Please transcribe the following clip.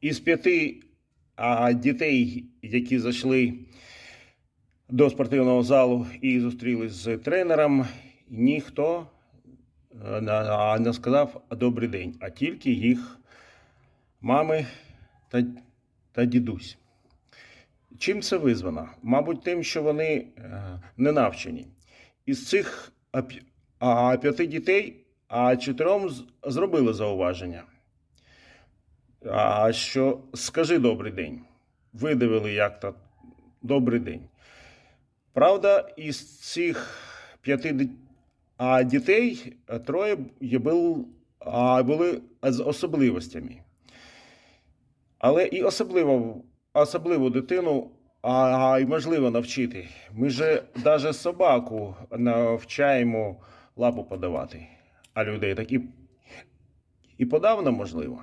із п'яти дітей, які зайшли до спортивного залу і зустрілись з тренером, ніхто е, не сказав добрий день, а тільки їх мами та, та дідусь. Чим це визвано? Мабуть, тим, що вони е, не навчені. Із цих п'яти дітей, а чотирьом зробили зауваження. А що скажи добрий день. Видавили як то добрий день. Правда, із цих п'яти а, дітей троє бил- а, були з особливостями. Але і особливо, особливу дитину а, й можливо навчити. Ми же навіть собаку навчаємо лапу подавати, а людей так і, і подавно можливо.